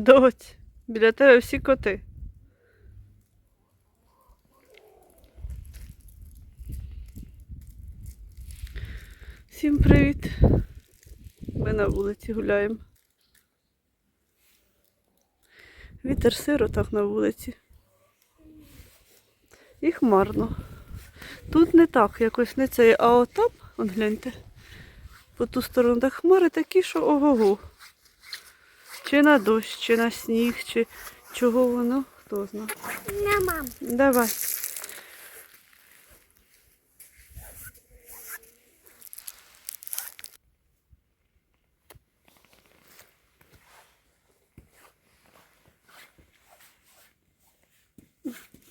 Доць, біля тебе всі коти. Всім привіт. Ми на вулиці гуляємо. Вітер сиро так на вулиці. І хмарно. Тут не так, якось не цей, а отам, он гляньте, по ту сторону, так хмари такі, що ого-го. Чи на дощ, чи на сніг, чи чого воно, хто знає. На мам. Давай.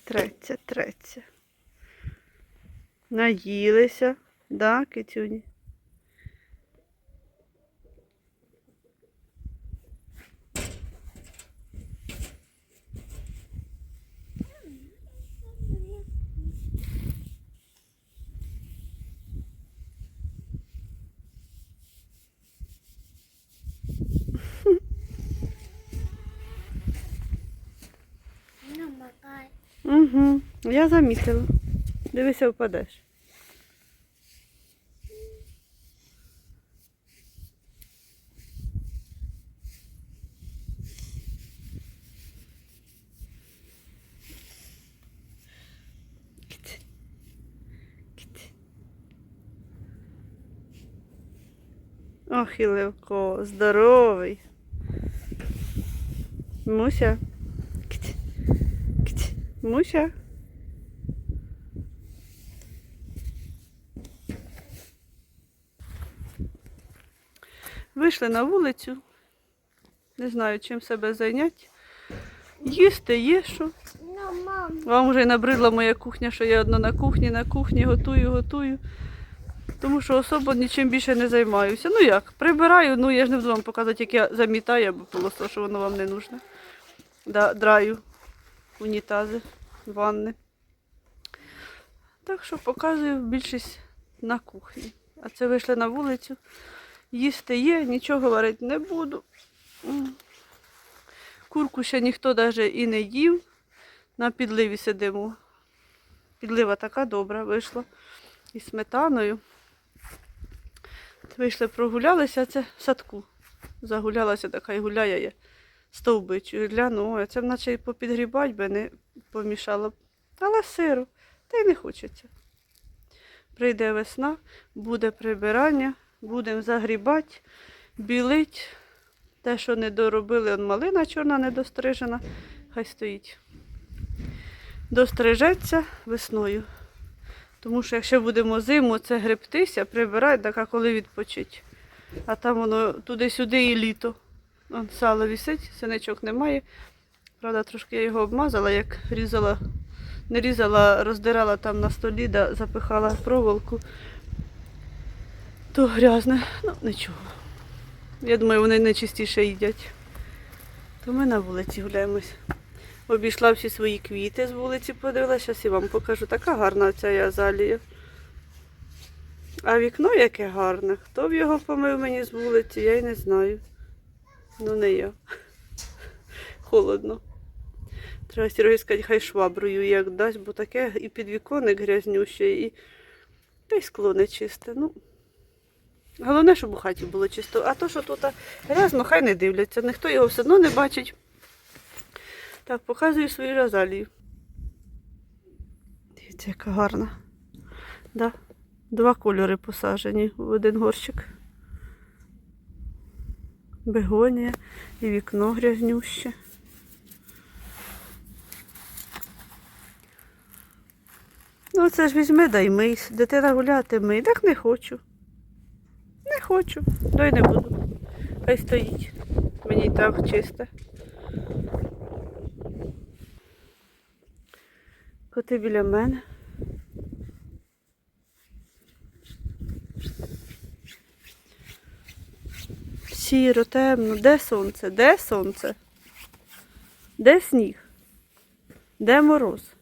Треться, треться. Наїлися, да, китюні? Угу. Я замітила. Дивися, впадеш. Ох, і Левко, здоровий. Муся. Муся. Вийшли на вулицю. Не знаю, чим себе зайняти. Їсти є що. Вам вже й набридла моя кухня, що я одна на кухні, на кухні готую, готую. Тому що особо нічим більше не займаюся. Ну як, прибираю, ну я ж не буду вам показувати, як я замітаю, або просто, що воно вам не нужно. Да, драю унітази, ванни. Так що показую більшість на кухні. А це вийшли на вулицю. Їсти є, нічого варити не буду. Курку ще ніхто навіть і не їв. На підливі сидимо. Підлива така добра вийшла. Із сметаною. Вийшли, прогулялися, а це в садку. Загулялася така і гуляє я стовбичу. Гляну, ой, це наче і попідгрібать би не помішало. б. Але сиру, та й не хочеться. Прийде весна, буде прибирання, будемо загрібати, білить. Те, що не доробили, он малина чорна недострижена, хай стоїть. Дострижеться весною. Тому що якщо будемо зиму це гребтися, прибирати, так а коли відпочить. А там воно туди-сюди і літо. Вон сало висить, синичок немає. Правда, трошки я його обмазала, як різала, не різала, роздирала там на столі, да, запихала проволоку. То грязне, ну нічого. Я думаю, вони найчастіше їдять. То ми на вулиці гуляємось. Обійшла всі свої квіти з вулиці, подивилася, зараз я вам покажу. Така гарна ця азалія. А вікно яке гарне. Хто б його помив мені з вулиці, я й не знаю. Ну не я. Холодно. Треба Сергій сказати, хай шваброю як дасть, бо таке і підвіконник грязнюще, і та й скло не чисте. Ну, головне, щоб у хаті було чисто. А то, що тут грязно, хай не дивляться. Ніхто його все одно не бачить. Так, показую свою розалію. Дивіться, яка гарна. Да? Два кольори посаджені в один горщик. Бегонія і вікно грязнюще. Ну, це ж візьми, дай мийсь. Дитина гуляти мий. Так не хочу. Не хочу. Дай не буду. Хай стоїть. Мені так чисте. Коти біля мене. Сіро, темно. Де сонце? Де сонце? Де сніг? Де мороз?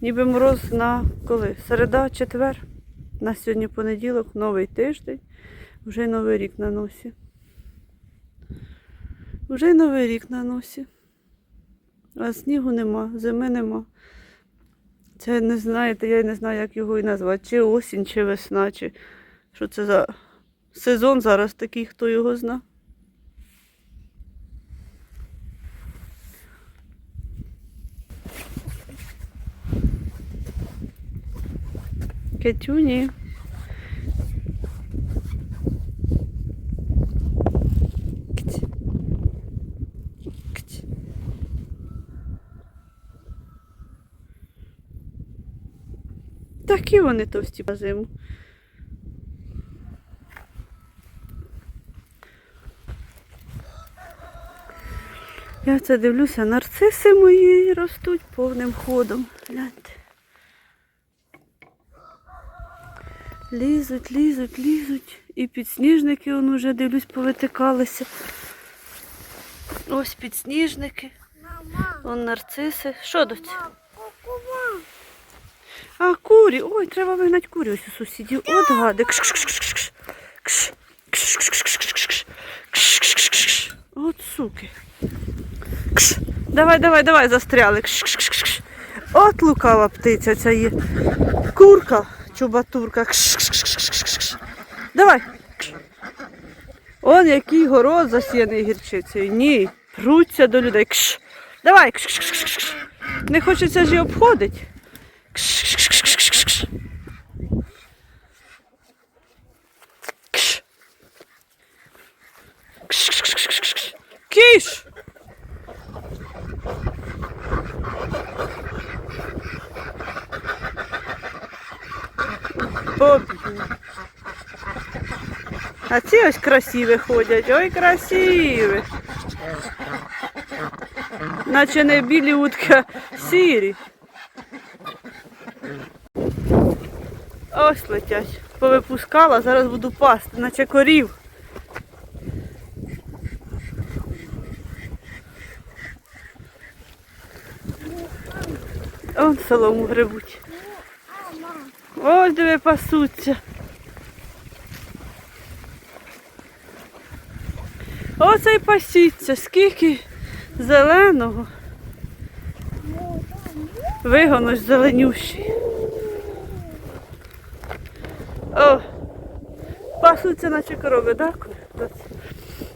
Ніби мороз на коли? Середа, четвер. На сьогодні понеділок, новий тиждень, вже й новий рік на носі. Уже й новий рік на носі. А снігу нема, зими нема. Це не знаєте, я й не знаю, як його і назвати. Чи осінь, чи весна, чи що це за сезон зараз такий, хто його зна. Кць. Такі вони товсті по зиму. Я це дивлюся, нарциси мої ростуть повним ходом. Гляньте. Лізуть, лізуть, лізуть. І підсніжники он уже дивлюсь, повитикалися. Ось підсніжники, Мама. он нарциси. Що? Мама. А, курі. Ой, треба вигнати курі ось у сусідів. От гади. От суки. Кш. Давай, давай, давай, застряли. Кш, кш, кш, кш. От лукава птиця ця є. Курка, чубатурка. Кш, кш, кш, кш, кш. Давай. Он який город засіяний гірчицею. Ні, пруться до людей. Кш. Давай. Кш, кш, кш, кш. Не хочеться ж і обходить. Кш, кш, кш, кш, кш, кш. Кш. Кш, кш, кш, кш, кш, кш. Кіш! Побігли. А ці ось красиві ходять. Ой, красиві. Наче не білі утки, а сірі. Ось летять. Повипускала, зараз буду пасти, наче корів. Он солому грибуть. Ось диви пасуться. Оце й пасіться, скільки зеленого. Вигоно ж зеленющий. О, пасуться наче корови, так?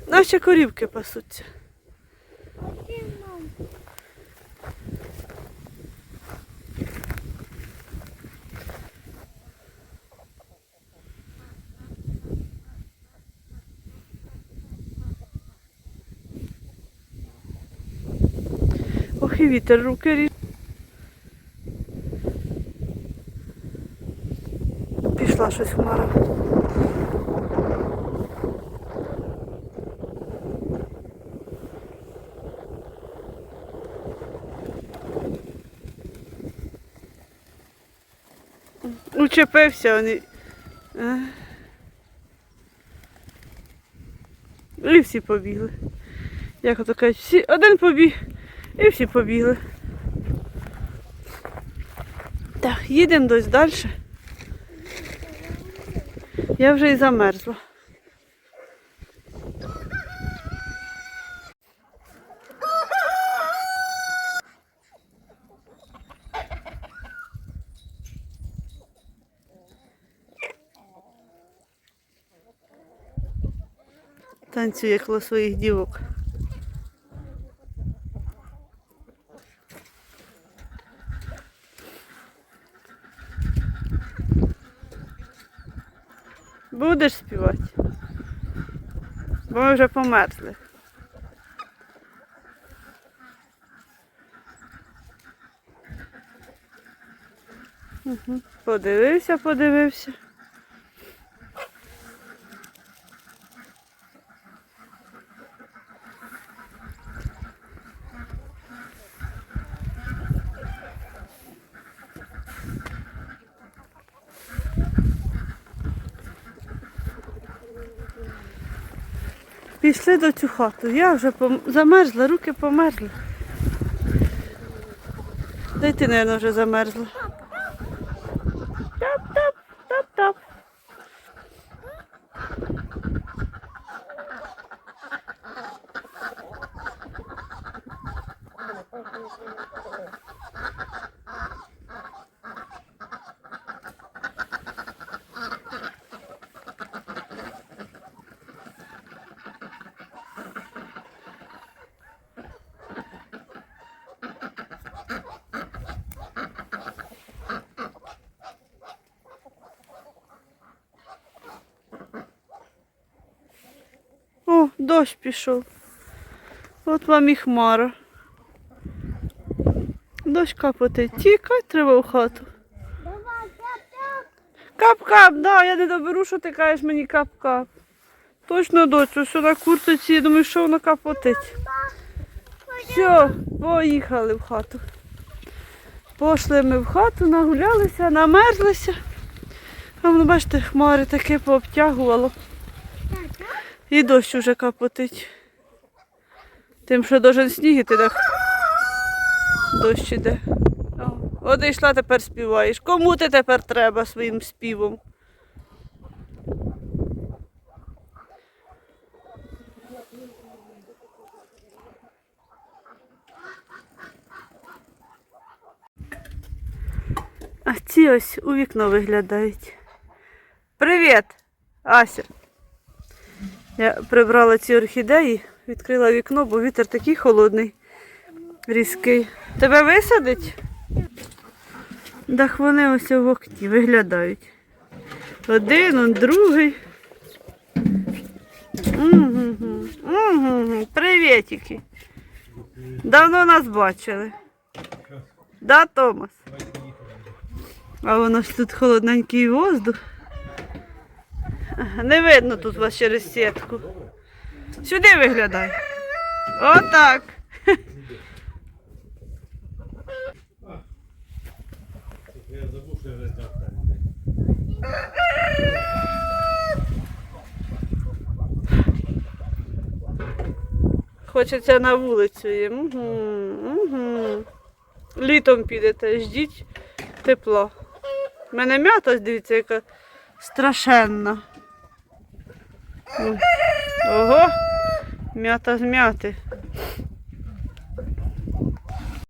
Наче корівки пасуться. Ох, і вітер руки ріж. Пішла щось хмара. Учепився вони. І всі побігли. Як ото кажуть, всі, один побіг і всі побігли. Так, їдемо десь далі. Я вже і замерзла. Танцює коло своїх дівок. Співати? Бо ми вже померзли. Угу. Подивився, подивився. Пішли до цю хату. Я вже пом... замерзла, руки померзли. Дитина вже замерзла. Дощ пішов. От вам і хмара. Дощ капотить. Тікай, треба в хату. Кап-кап, да, я не доберу, що ти кажеш мені кап-кап. Точно доцю, все на куртиці, я думаю, що воно капотить. Все, поїхали в хату. Пошли ми в хату, нагулялися, намерзлися. А воно, бачите, хмари таке пообтягувало. І дощ уже капотить. Тим, що должен сніг іти, так дощ іде. О, йшла, тепер співаєш. Кому ти тепер треба своїм співом? А ці ось у вікно виглядають. Привіт, Ася. Я прибрала ці орхідеї, відкрила вікно, бо вітер такий холодний, різкий. Тебе висадить? Так вони ось в окні виглядають. Один, он другий. Угу. Давно нас бачили. Да, Томас? А воно ж тут холодненький воздух. Не видно тут вас через сітку. Сюди виглядай. Отак. Я забув, що я не. Хочеться на вулицю їм. Угу, угу. Літом підете, ждіть тепла. У мене м'ята, дивіться, яка страшенна. Ого, м'ята з м'яти.